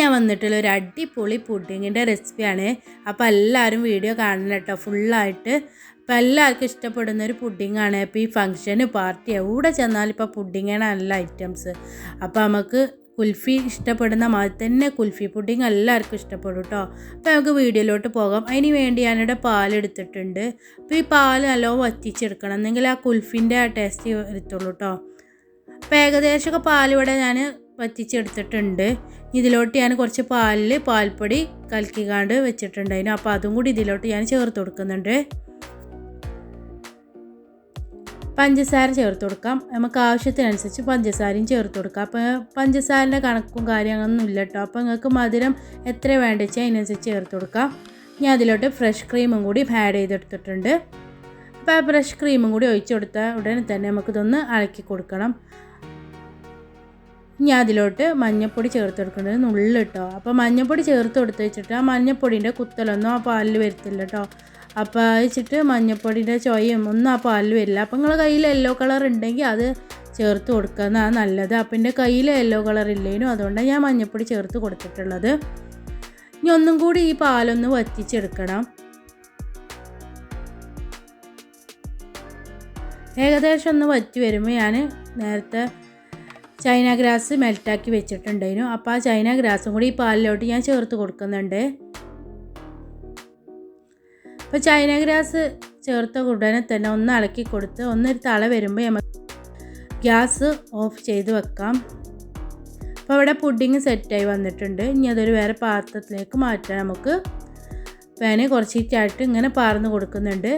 ഞാൻ വന്നിട്ടുള്ള ഒരു അടിപൊളി പുഡിങ്ങിന്റെ റെസിപ്പിയാണ്. അപ്പോൾ എല്ലാവരും വീഡിയോ കാണണം കേട്ടോ. ഫുള്ളായിട്ട് അപ്പോൾ എല്ലാവർക്കും ഇഷ്ടപ്പെടുന്ന ഒരു പുഡിങ്ങാണ്. ഇപ്പോൾ ഈ ഫംഗ്ഷന് പാർട്ടി എവിടെ ചെന്നാലും ഇപ്പോൾ പുഡിങ്ങാണ് നല്ല ഐറ്റംസ്. അപ്പോൾ നമുക്ക് കുൽഫി ഇഷ്ടപ്പെടുന്ന മാതിരി തന്നെ കുൽഫി പുഡിങ് എല്ലാവർക്കും ഇഷ്ടപ്പെടും കേട്ടോ. അപ്പോൾ നമുക്ക് വീഡിയോയിലോട്ട് പോകാം. അതിന് വേണ്ടി ഞാനിവിടെ പാലെടുത്തിട്ടുണ്ട് അപ്പോൾ ഈ പാൽ നല്ലോണം വറ്റിച്ചെടുക്കണം എന്നെങ്കിൽ ആ കുൽഫിന്റെ ആ ടേസ്റ്റ് വരുത്തുള്ളൂ കേട്ടോ. അപ്പോൾ ഏകദേശമൊക്കെ പാലിവിടെ ഞാൻ വറ്റിച്ചെടുത്തിട്ടുണ്ട്. ഇതിലോട്ട് ഞാൻ കുറച്ച് പാലിൽ പാൽപ്പൊടി കലക്കിക്കാണ്ട് വെച്ചിട്ടുണ്ടായിരുന്നു അപ്പോൾ അതും കൂടി ഇതിലോട്ട് ഞാൻ ചേർത്ത് കൊടുക്കുന്നുണ്ട്. പഞ്ചസാര ചേർത്ത് കൊടുക്കാം. നമുക്ക് ആവശ്യത്തിനനുസരിച്ച് പഞ്ചസാരയും ചേർത്ത് കൊടുക്കാം. അപ്പോൾ പഞ്ചസാരന്റെ കണക്കും കാര്യങ്ങളൊന്നും ഇല്ല കേട്ടോ. അപ്പോൾ നിങ്ങൾക്ക് മധുരം എത്ര വേണ്ട വെച്ചാൽ അതിനനുസരിച്ച് ചേർത്ത് കൊടുക്കാം. ഞാൻ അതിലോട്ട് ഫ്രഷ് ക്രീമും കൂടി ആഡ് ചെയ്തെടുത്തിട്ടുണ്ട്. അപ്പോൾ ആ ഫ്രഷ് ക്രീമും കൂടി ഒഴിച്ചു കൊടുത്താൽ ഉടനെ തന്നെ നമുക്കിതൊന്ന് അലക്കി കൊടുക്കണം. ഇനി അതിലോട്ട് മഞ്ഞൾപ്പൊടി ചേർത്ത് കൊടുക്കേണ്ടത് നുള്ളിൽ കേട്ടോ അപ്പോൾ മഞ്ഞൾപ്പൊടി ചേർത്ത് കൊടുത്ത് വെച്ചിട്ട് ആ മഞ്ഞൾപ്പൊടിന്റെ കുത്തലൊന്നും ആ പാലിൽ വരുത്തില്ല കേട്ടോ അപ്പോൾ വെച്ചിട്ട് മഞ്ഞൾപ്പൊടിന്റെ ചൊയയും ഒന്നും ആ പാലിൽ വരില്ല. അപ്പോൾ നിങ്ങളുടെ കയ്യിൽ യെല്ലോ കളർ ഉണ്ടെങ്കിൽ അത് ചേർത്ത് കൊടുക്കുന്നതാണ് നല്ലത്. അപ്പം എന്റെ കയ്യിൽ യെല്ലോ കളർ ഇല്ലേനും. അതുകൊണ്ടാണ് ഞാൻ മഞ്ഞൾപ്പൊടി ചേർത്ത് കൊടുത്തിട്ടുള്ളത്. ഇനി ഒന്നും കൂടി ഈ പാലൊന്ന് വറ്റിച്ചെടുക്കണം. ഏകദേശം ഒന്ന് വറ്റി വരുമ്പോൾ ഞാൻ നേരത്തെ ചൈന ഗ്രാസ് മെൽറ്റാക്കി വെച്ചിട്ടുണ്ടായിരുന്നു. അപ്പോൾ ആ ചൈന ഗ്രാസും കൂടി ഈ പാലിലോട്ട് ഞാൻ ചേർത്ത് കൊടുക്കുന്നുണ്ട്. അപ്പോൾ ചൈന ഗ്രാസ് ചേർത്ത ഉടനെ തന്നെ ഒന്ന് ഇളക്കി കൊടുത്ത് ഒന്നൊരു തള വരുമ്പോൾ നമുക്ക് ഗ്യാസ് ഓഫ് ചെയ്ത് വെക്കാം. അപ്പോൾ അവിടെ പുഡിങ് സെറ്റായി വന്നിട്ടുണ്ട്. ഇനി അതൊരു വേറെ പാത്രത്തിലേക്ക് മാറ്റാം. നമുക്ക് പാന് കുറച്ചിട്ടായിട്ട് ഇങ്ങനെ പാർന്ന് കൊടുക്കുന്നുണ്ട്.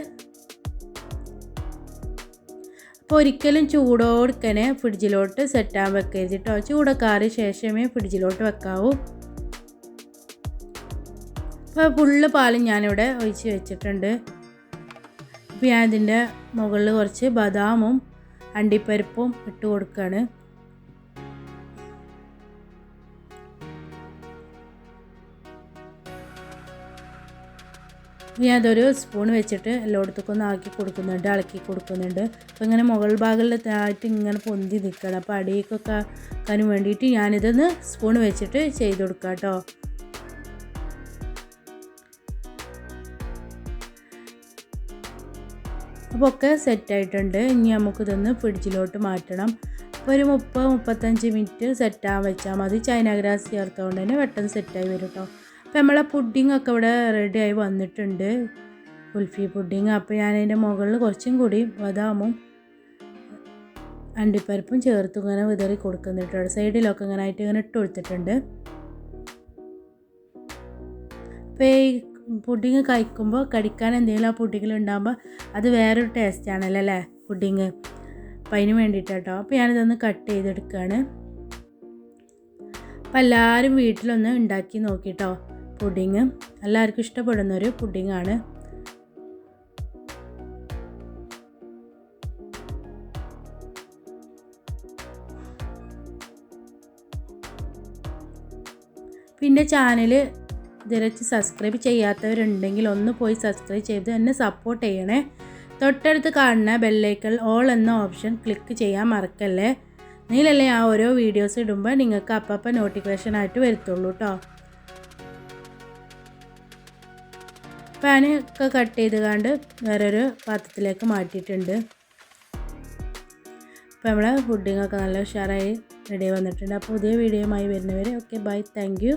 അപ്പോൾ ഒരിക്കലും ചൂടോടുക്കനെ ഫ്രിഡ്ജിലോട്ട് സെറ്റാൻ വെക്കരുത് കേട്ടോ. ശേഷമേ ഫ്രിഡ്ജിലോട്ട് വെക്കാവൂ. അപ്പോൾ ഫുള്ള് പാലും ഞാനിവിടെ ഒഴിച്ച് വെച്ചിട്ടുണ്ട്. അപ്പോൾ ഞാൻ ഇതിന്റെ മുകളിൽ കുറച്ച് ബദാമും അണ്ടിപ്പരിപ്പും ഇട്ട് കൊടുക്കുകയാണ് ഞാൻ അതൊരു സ്പൂൺ വെച്ചിട്ട് എല്ലായിടത്തേക്കും ഒന്ന് ആക്കി കൊടുക്കുന്നുണ്ട് ഇളക്കി കൊടുക്കുന്നുണ്ട്. അപ്പോൾ ഇങ്ങനെ മുകൾ ഭാഗത്തായിട്ട് ഇങ്ങനെ പൊന്തി നിൽക്കണം അപ്പോൾ അടിയിലേക്കൊക്കെ ആക്കാനും വേണ്ടിയിട്ട് ഞാനിതൊന്ന് സ്പൂൺ വെച്ചിട്ട് ചെയ്ത് കൊടുക്കാം കേട്ടോ. അപ്പോൾ ഒക്കെ സെറ്റായിട്ടുണ്ട് ഇനി നമുക്കിതൊന്ന് ഫ്രിഡ്ജിലോട്ട് മാറ്റണം. അപ്പോൾ ഒരു മുപ്പത് മുപ്പത്തഞ്ച് മിനിറ്റ് സെറ്റാകാൻ വെച്ചാൽ മതി. ചൈന ഗ്രാസ് ചേർത്തുകൊണ്ട് തന്നെ പെട്ടെന്ന് സെറ്റായി വരും കേട്ടോ. അപ്പോൾ നമ്മളെ പുഡിങ്ങൊക്കെ ഇവിടെ റെഡിയായി വന്നിട്ടുണ്ട്. കുൽഫി പുഡിങ് അപ്പോൾ ഞാൻ അതിന്റെ മുകളിൽ കുറച്ചും കൂടി ബദാമും അണ്ടിപ്പരിപ്പും ചേർത്ത് ഇങ്ങനെ വിതറി കൊടുക്കുന്നുണ്ട് സൈഡിലൊക്കെ ഇങ്ങനെ ആയിട്ട് ഇങ്ങനെ ഇട്ട് കൊടുത്തിട്ടുണ്ട്. അപ്പോൾ ഈ പുഡിങ് കഴിക്കുമ്പോൾ കടിക്കാൻ എന്തെങ്കിലും ആ പുഡിങ്ങിൽ ഉണ്ടാകുമ്പോൾ അത് വേറൊരു ടേസ്റ്റ് ആണല്ലോ അല്ലേ പുഡിങ് അപ്പം അതിന് വേണ്ടിയിട്ടാട്ടോ അപ്പോൾ ഞാനിതൊന്ന് കട്ട് ചെയ്തെടുക്കുകയാണ് അപ്പം എല്ലാവരും വീട്ടിലൊന്ന് ഉണ്ടാക്കി നോക്കിട്ടോ പുഡിങ്. എല്ലാവർക്കും ഇഷ്ടപ്പെടുന്ന ഒരു പുഡിങ്ങാണ്. പിന്നെ ചാനൽ ഇതുവരെ സബ്സ്ക്രൈബ് ചെയ്യാത്തവരുണ്ടെങ്കിൽ ഒന്ന് പോയി സബ്സ്ക്രൈബ് ചെയ്ത് എന്നെ സപ്പോർട്ട് ചെയ്യണേ. തൊട്ടടുത്ത് കാണുന്ന ബെല്ലൈക്കൽ ഓൾ എന്ന ഓപ്ഷൻ ക്ലിക്ക് ചെയ്യാൻ മറക്കല്ലേ. നീലല്ലേ ആ ഓരോ വീഡിയോസ് ഇടുമ്പോൾ നിങ്ങൾക്ക് അപ്പം നോട്ടിഫിക്കേഷൻ ആയിട്ട് വരുത്തുള്ളൂ കേട്ടോ പാന് ഒക്കെ കട്ട് ചെയ്ത് കണ്ട് വേറൊരു പാത്രത്തിലേക്ക് മാറ്റിയിട്ടുണ്ട്. അപ്പോൾ നമ്മളെ ഫുഡിങ്ങൊക്കെ നല്ല ഉഷാറായി റെഡി വന്നിട്ടുണ്ട്. അപ്പോൾ പുതിയ വീഡിയോയുമായി വരുന്നവരെ ഓക്കെ ബൈ താങ്ക്